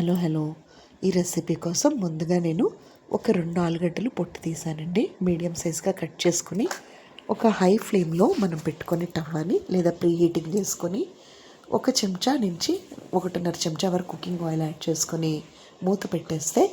Hello hello. ఈ recipe కోసం ముందుగా నేను ఒక రెండు ఆలుగడ్డలు పొట్టు తీసానండి. మీడియం సైజ్గా కట్ చేసుకుని ఒక హై ఫ్లేమ్లో మనం పెట్టుకొని టవ్వాని లేదా ప్రీ హీటింగ్ చేసుకొని ఒక చెంచా నుంచి ఒకటిన్నర చెంచా వరకు కుకింగ్ ఆయిల్ యాడ్ చేసుకొని మూత పెట్టేస్తే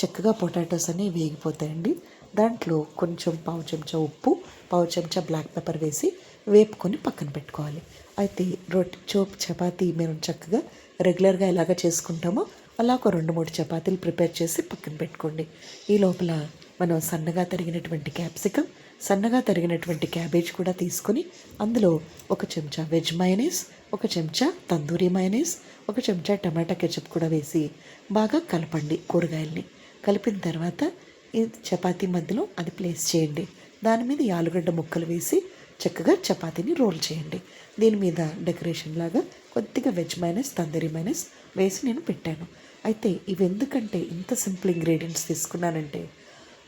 చక్కగా పొటాటోస్ అనేవి వేగిపోతాయండి. దాంట్లో కొంచెం పావు చెంచా ఉప్పు పావు చెంచా బ్లాక్ పెప్పర్ వేసి వేపుకొని పక్కన పెట్టుకోవాలి. అయితే రొట్టె చోప్ చపాతీ మేము చక్కగా రెగ్యులర్గా ఎలాగ చేసుకుంటామో అలా ఒక రెండు మూడు చపాతీలు ప్రిపేర్ చేసి పక్కన పెట్టుకోండి. ఈ లోపల మనం సన్నగా తరిగినటువంటి క్యాప్సికమ్ సన్నగా తరిగినటువంటి క్యాబేజ్ కూడా తీసుకొని అందులో ఒక చెంచా వెజ్ మయనీస్ ఒక చెంచా తందూరి మయనీస్ ఒక చెంచా టమాటా కెచప్ కూడా వేసి బాగా కలపండి కూరగాయల్ని. కలిపిన తర్వాత ఈ చపాతీ మధ్యలో అది ప్లేస్ చేయండి. దాని మీద ఈ ఆలుగడ్డ ముక్కలు వేసి చక్కగా చపాతీని రోల్ చేయండి. దీని మీద డెకరేషన్ లాగా కొద్దిగా వెజ్ మైనస్ తందూరి మైనస్ వేసి నేను పెట్టాను. అయితే ఇవి ఎందుకంటే ఇంత సింపుల్ ఇంగ్రీడియంట్స్ తీసుకున్నానంటే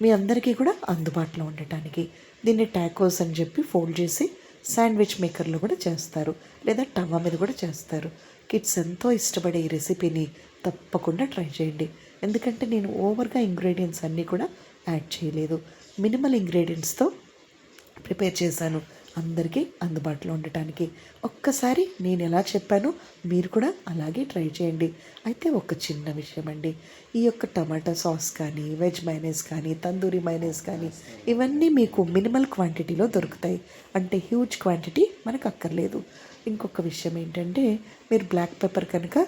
మీ అందరికీ కూడా అందుబాటులో ఉండటానికి దీన్ని టాకోస్ అని చెప్పి ఫోల్డ్ చేసి శాండ్విచ్ మేకర్లో కూడా చేస్తారు. లేదా టవా మీద కూడా చేస్తారు. కిడ్స్ ఎంతో ఇష్టపడే ఈ రెసిపీని తప్పకుండా ట్రై చేయండి. ఎందుకంటే నేను ఓవర్గా ఇంగ్రీడియంట్స్ అన్నీ కూడా యాడ్ చేయలేదు. మినిమల్ ఇంగ్రీడియంట్స్తో ప్రిపేర్ చేశాను. అందరికీ అందుబాటులో ఉండటానికి. ఒక్కసారి నేను ఎలా చెప్పానో మీరు కూడా అలాగే ట్రై చేయండి. అయితే ఒక చిన్న విషయం అండి ఈ యొక్క టమాటా సాస్ కానీ వెజ్ మైనస్ కానీ తందూరి మైనీస్ కానీ ఇవన్నీ మీకు మినిమల్ క్వాంటిటీలో దొరుకుతాయి. అంటే హ్యూజ్ క్వాంటిటీ మనకు అక్కర్లేదు. ఇంకొక విషయం ఏంటంటే మీరు బ్లాక్ పెప్పర్ కనుక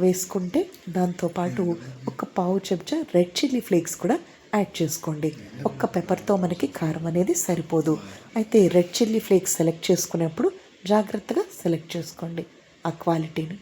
వేసుకుంటే దాంతోపాటు ఒక పావు చెంచా రెడ్ చిల్లీ ఫ్లేక్స్ కూడా యాడ్ చేసుకోండి. ఒక్క పెప్పర్తో మనకి కారం అనేది సరిపోదు. అయితే రెడ్ చిల్లీ ఫ్లేక్స్ సెలెక్ట్ చేసుకునేప్పుడు జాగ్రత్తగా సెలెక్ట్ చేసుకోండి. ఆ క్వాలిటీని